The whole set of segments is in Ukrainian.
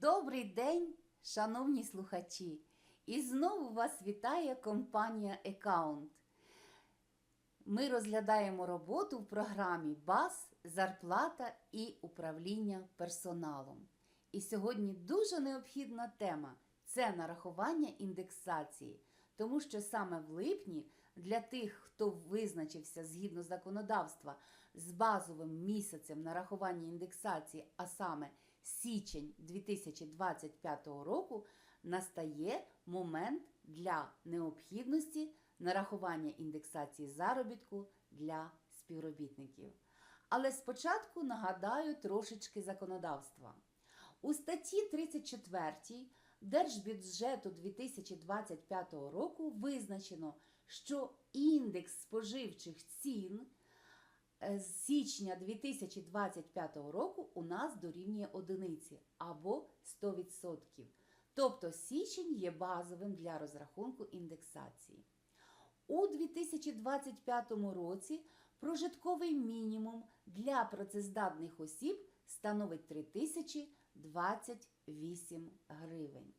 Добрий день, шановні слухачі! І знову вас вітає компанія Account. Ми розглядаємо роботу в програмі БАС, зарплата і управління персоналом. І сьогодні дуже необхідна тема це нарахування індексації, тому що саме в липні для тих, хто визначився згідно законодавства з базовим місяцем нарахування індексації, а саме січень 2025 року, настає момент для необхідності нарахування індексації заробітку для співробітників. Але спочатку нагадаю трошечки законодавства. У статті 34 Держбюджету 2025 року визначено, що індекс споживчих цін з січня 2025 року у нас дорівнює одиниці або 100%. Тобто січень є базовим для розрахунку індексації. У 2025 році прожитковий мінімум для працездатних осіб становить 3028 гривень.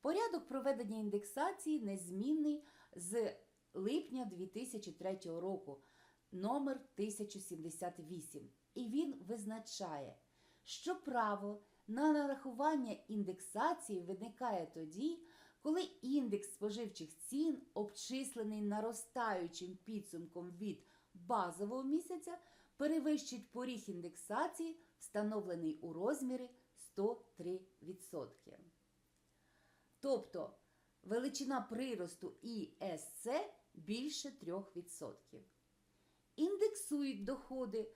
Порядок проведення індексації незмінний з липня 2003 року номер 1078. І він визначає, що право на нарахування індексації виникає тоді, коли індекс споживчих цін, обчислений наростаючим підсумком від базового місяця, перевищить поріг індексації, встановлений у розмірі 103%. Тобто величина приросту ІСЦ більше 3%. Індексують доходи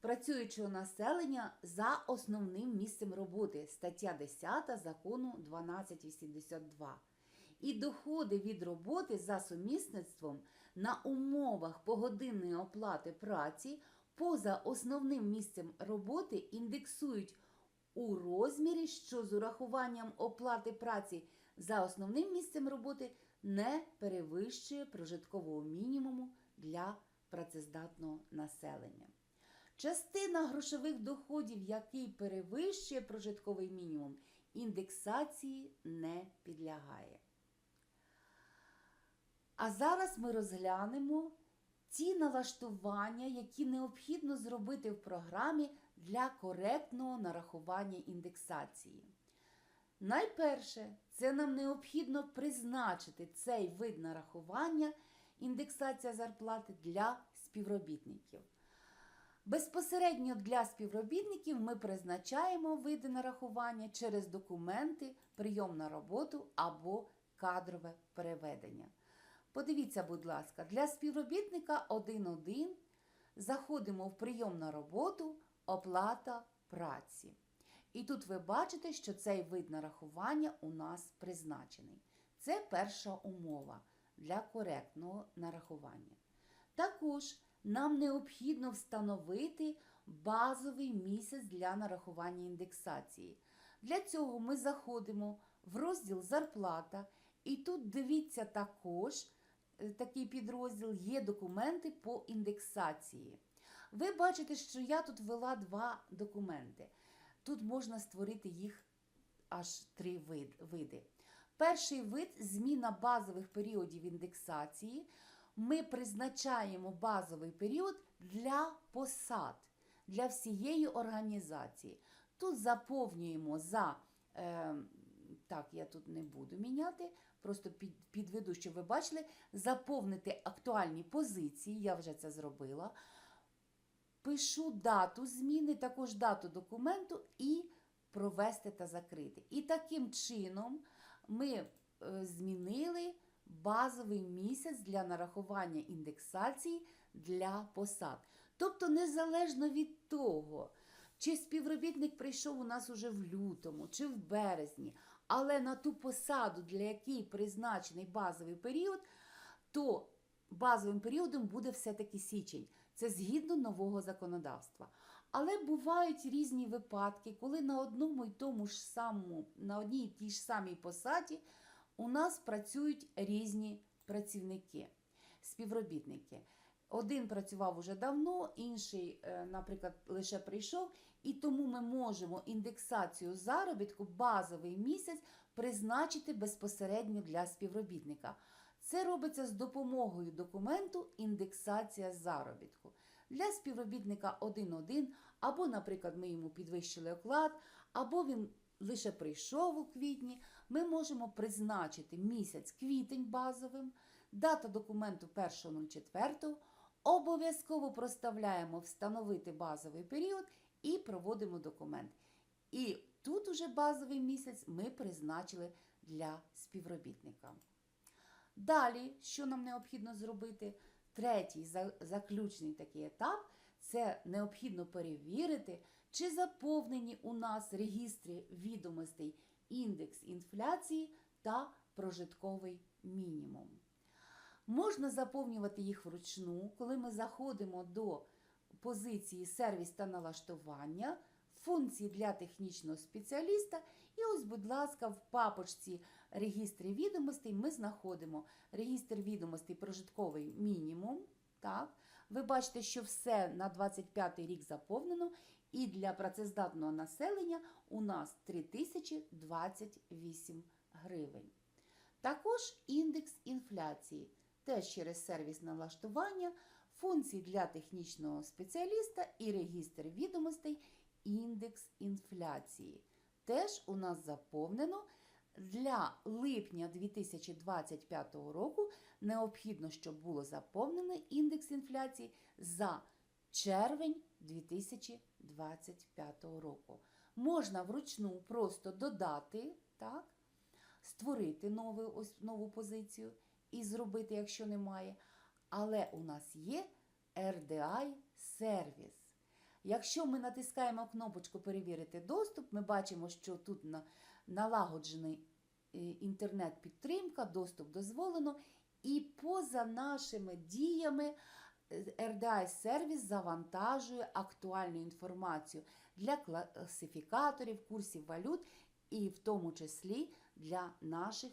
працюючого населення за основним місцем роботи стаття 10 закону 1282. І доходи від роботи за сумісництвом на умовах погодинної оплати праці поза основним місцем роботи індексують у розмірі, що з урахуванням оплати праці за основним місцем роботи не перевищує прожиткового мінімуму для працездатного населення. Частина грошових доходів, який перевищує прожитковий мінімум, індексації не підлягає. А зараз ми розглянемо ті налаштування, які необхідно зробити в програмі для коректного нарахування індексації. Найперше, це нам необхідно призначити цей вид нарахування індексація зарплати для співробітників. Безпосередньо для співробітників ми призначаємо види нарахування через документи, прийом на роботу або кадрове переведення. Подивіться, будь ласка, для співробітника 1.1 заходимо в прийом на роботу, оплата праці. І тут ви бачите, що цей вид нарахування у нас призначений. Це перша умова для коректного нарахування. Також нам необхідно встановити базовий місяць для нарахування індексації. Для цього ми заходимо в розділ Зарплата, і тут дивіться також е, такий підрозділ є документи по індексації. Ви бачите, що я тут ввела два документи. Тут можна створити їх аж три види. Перший вид зміна базових періодів індексації. Ми призначаємо базовий період для посад, для всієї організації. Тут заповнюємо за, е, так, я тут не буду міняти, просто під, підведу, щоб ви бачили, заповнити актуальні позиції, я вже це зробила. Пишу дату зміни, також дату документу і провести та закрити. І таким чином ми е, змінили базовий місяць для нарахування індексації для посад. Тобто, незалежно від того, чи співробітник прийшов у нас уже в лютому, чи в березні, але на ту посаду, для якої призначений базовий період, то базовим періодом буде все-таки січень. Це згідно нового законодавства. Але бувають різні випадки, коли на одному і тому ж самому, на одній і тій ж самій посаді у нас працюють різні працівники, співробітники. Один працював уже давно, інший, е, наприклад, лише прийшов, І тому ми можемо індексацію заробітку базовий місяць призначити безпосередньо для співробітника. Це робиться з допомогою документу індексація заробітку. Для співробітника 1.1, або, наприклад, ми йому підвищили оклад, або він лише прийшов у квітні, ми можемо призначити місяць квітень базовим, дата документу 1.04, обов'язково проставляємо встановити базовий період і проводимо документ. І тут уже базовий місяць ми призначили для співробітника. Далі, що нам необхідно зробити? Третій заключний такий етап це необхідно перевірити, чи заповнені у нас регістри відомостей індекс інфляції та прожитковий мінімум. Можна заповнювати їх вручну, коли ми заходимо до позиції сервіс та налаштування, функції для технічного спеціаліста. І ось, будь ласка, в папочці регістрі відомостей ми знаходимо регістр відомостей прожитковий мінімум. Так? Ви бачите, що все на 25 рік заповнено, і для працездатного населення у нас 3028 гривень. Також індекс інфляції, теж через сервіс налаштування, функції для технічного спеціаліста і регістр відомостей індекс інфляції. Теж у нас заповнено. Для липня 2025 року необхідно, щоб було заповнено індекс інфляції за червень 2025 року. Можна вручну просто додати, так, створити нову, ось, нову позицію і зробити, якщо немає. Але у нас є RDI сервіс. Якщо ми натискаємо кнопочку Перевірити доступ, ми бачимо, що тут налагоджений інтернет-підтримка, доступ дозволено, і поза нашими діями е, RDI сервіс завантажує актуальну інформацію для класифікаторів, курсів валют і в тому числі для наших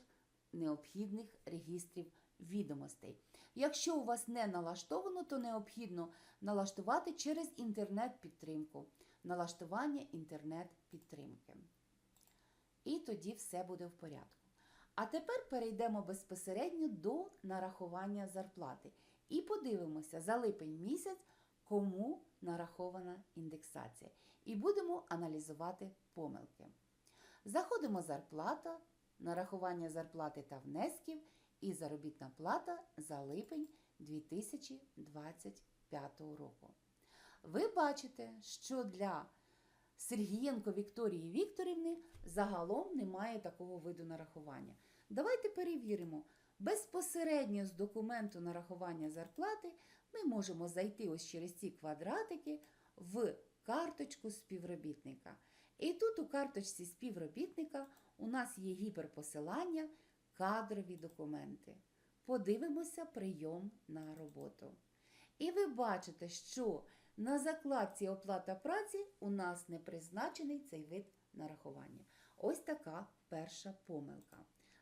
необхідних регістрів відомостей. Якщо у вас не налаштовано, то необхідно налаштувати через інтернет-підтримку, налаштування інтернет-підтримки. І тоді все буде в порядку. А тепер перейдемо безпосередньо до нарахування зарплати. І подивимося за липень місяць, кому нарахована індексація. І будемо аналізувати помилки. Заходимо зарплата, нарахування зарплати та внесків і заробітна плата за липень 2025 року. Ви бачите, що для Сергієнко Вікторії Вікторівни загалом немає такого виду нарахування. Давайте перевіримо. Безпосередньо з документу нарахування зарплати ми можемо зайти ось через ці квадратики в карточку співробітника. І тут у карточці співробітника у нас є гіперпосилання кадрові документи. Подивимося прийом на роботу. І ви бачите, що на закладці оплата праці у нас не призначений цей вид нарахування. Ось така перша помилка.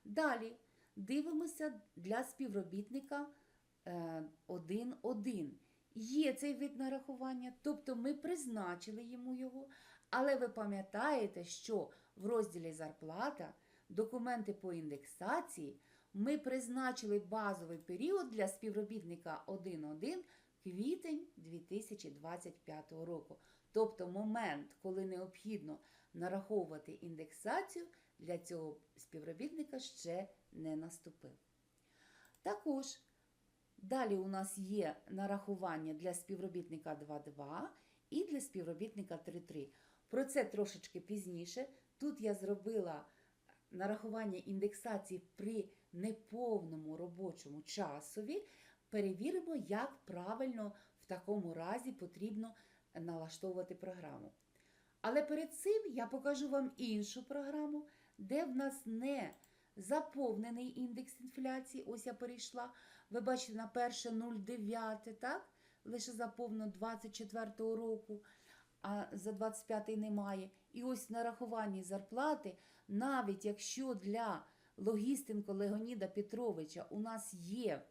Далі дивимося для співробітника 1.1. Є цей вид нарахування, тобто ми призначили йому його, але ви пам'ятаєте, що в розділі зарплата документи по індексації ми призначили базовий період для співробітника 1.1 квітень 2025 року. Тобто момент, коли необхідно нараховувати індексацію, для цього співробітника ще не наступив. Також далі у нас є нарахування для співробітника 2.2 і для співробітника 3.3. Про це трошечки пізніше. Тут я зробила нарахування індексації при неповному робочому часові. Перевіримо, як правильно в такому разі потрібно налаштовувати програму. Але перед цим я покажу вам іншу програму, де в нас не заповнений індекс інфляції. Ось я перейшла. Ви бачите, на 1.09, так? Лише заповнено 24 року, а за 25 немає. І ось нарахування зарплати, навіть якщо для Логістенко Леоніда Петровича у нас є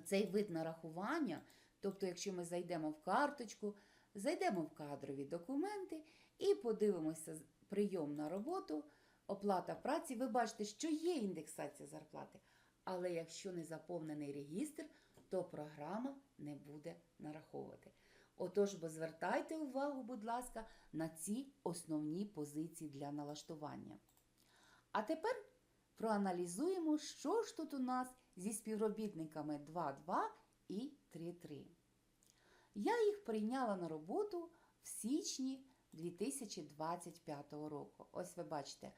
цей вид нарахування, тобто, якщо ми зайдемо в карточку, зайдемо в кадрові документи і подивимося прийом на роботу, оплата праці. Ви бачите, що є індексація зарплати. Але якщо не заповнений регістр, то програма не буде нараховувати. Отож, бо звертайте увагу, будь ласка, на ці основні позиції для налаштування. А тепер проаналізуємо, що ж тут у нас зі співробітниками 2.2 і 3.3. Я їх прийняла на роботу в січні 2025 року. Ось ви бачите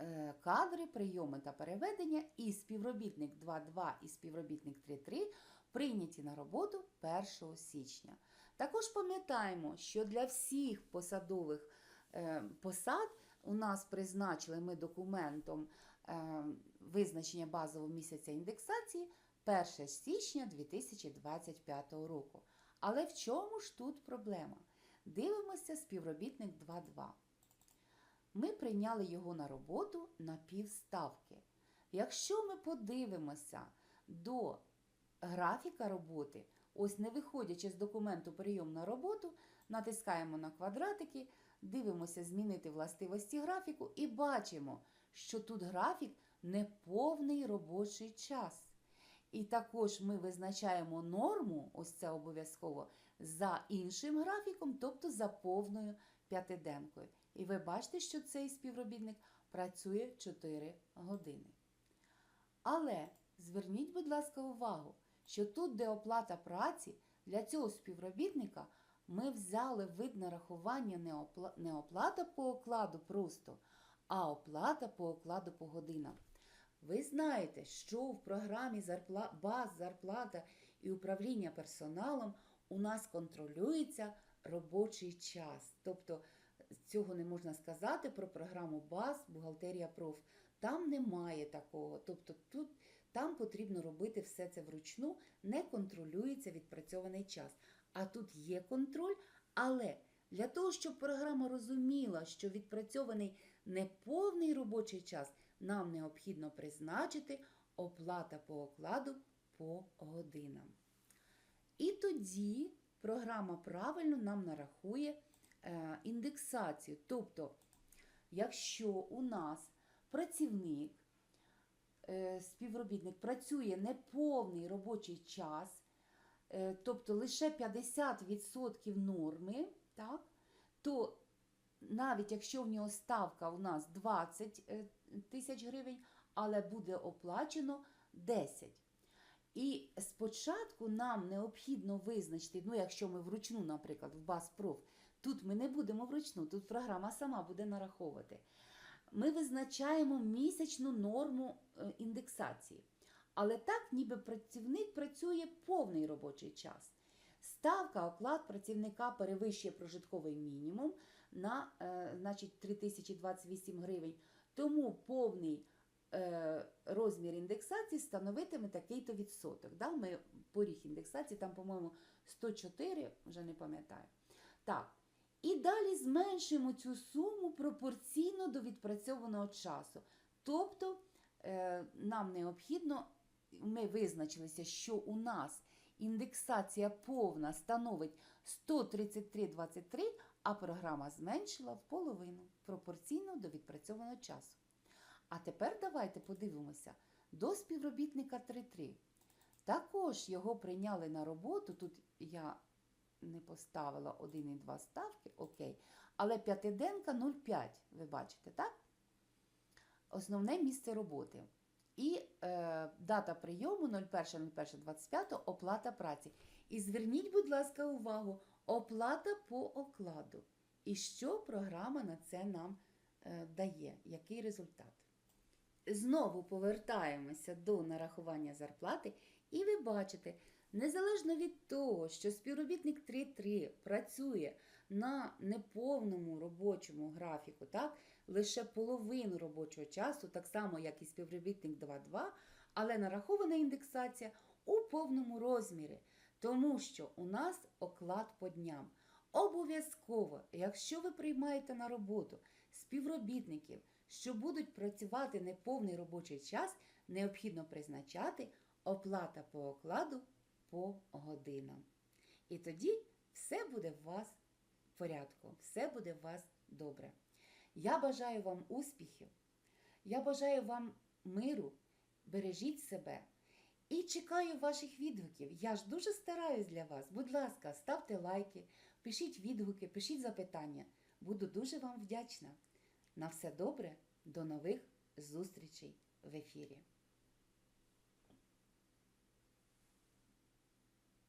е, кадри, прийоми та переведення і співробітник 2.2 і співробітник 3.3 прийняті на роботу 1 січня. Також пам'ятаємо, що для всіх посадових е, посад у нас призначили ми документом визначення базового місяця індексації 1 січня 2025 року. Але в чому ж тут проблема? Дивимося співробітник 2.2. Ми прийняли його на роботу на півставки. Якщо ми подивимося до графіка роботи, ось не виходячи з документу прийом на роботу, натискаємо на квадратики, дивимося змінити властивості графіку і бачимо, що тут графік неповний робочий час. І також ми визначаємо норму, ось це обов'язково, за іншим графіком, тобто за повною п'ятиденкою. І ви бачите, що цей співробітник працює 4 години. Але зверніть, будь ласка, увагу, що тут, де оплата праці, для цього співробітника ми взяли вид нарахування не, оплата по окладу просто, а оплата по окладу по годинам. Ви знаєте, що в програмі зарпла... баз, зарплата і управління персоналом у нас контролюється робочий час. Тобто цього не можна сказати про програму баз, бухгалтерія проф. Там немає такого. Тобто тут там потрібно робити все це вручну, не контролюється відпрацьований час. А тут є контроль, але для того, щоб програма розуміла, що відпрацьований неповний робочий час, нам необхідно призначити оплата по окладу по годинам. І тоді програма правильно нам нарахує е, індексацію. Тобто, якщо у нас працівник, е, співробітник працює неповний робочий час, е, тобто лише 50% норми, так, то навіть якщо в нього ставка у нас 20 е, тисяч гривень, але буде оплачено 10. І спочатку нам необхідно визначити, ну якщо ми вручну, наприклад, в BASPROF, тут ми не будемо вручну, тут програма сама буде нараховувати. Ми визначаємо місячну норму е, індексації. Але так, ніби працівник працює повний робочий час. Ставка оклад працівника перевищує прожитковий мінімум на е, значить, 3028 гривень. Тому повний е, розмір індексації становитиме такий-то відсоток. Да? Ми поріг індексації, там, по-моєму, 104, вже не пам'ятаю. Так. І далі зменшуємо цю суму пропорційно до відпрацьованого часу. Тобто е, нам необхідно, ми визначилися, що у нас індексація повна становить 133,23, а програма зменшила в половину пропорційно до відпрацьованого часу. А тепер давайте подивимося до співробітника 3.3. Також його прийняли на роботу. Тут я не поставила 1,2 ставки, окей. Але п'ятиденка 0,5, ви бачите, так? Основне місце роботи. І е, дата прийому 01.01.25 оплата праці. І зверніть, будь ласка, увагу, оплата по окладу. І що програма на це нам е, дає? Який результат? Знову повертаємося до нарахування зарплати, і ви бачите, незалежно від того, що співробітник 3.3 працює на неповному робочому графіку, так, лише половину робочого часу, так само, як і співробітник 2.2, але нарахована індексація у повному розмірі, тому що у нас оклад по дням. Обов'язково, якщо ви приймаєте на роботу співробітників, що будуть працювати неповний робочий час, необхідно призначати оплата по окладу по годинам. І тоді все буде в вас в порядку, все буде в вас добре. Я бажаю вам успіхів, я бажаю вам миру, бережіть себе і чекаю ваших відгуків. Я ж дуже стараюсь для вас. Будь ласка, ставте лайки, пишіть відгуки, пишіть запитання. Буду дуже вам вдячна. На все добре, до нових зустрічей в ефірі.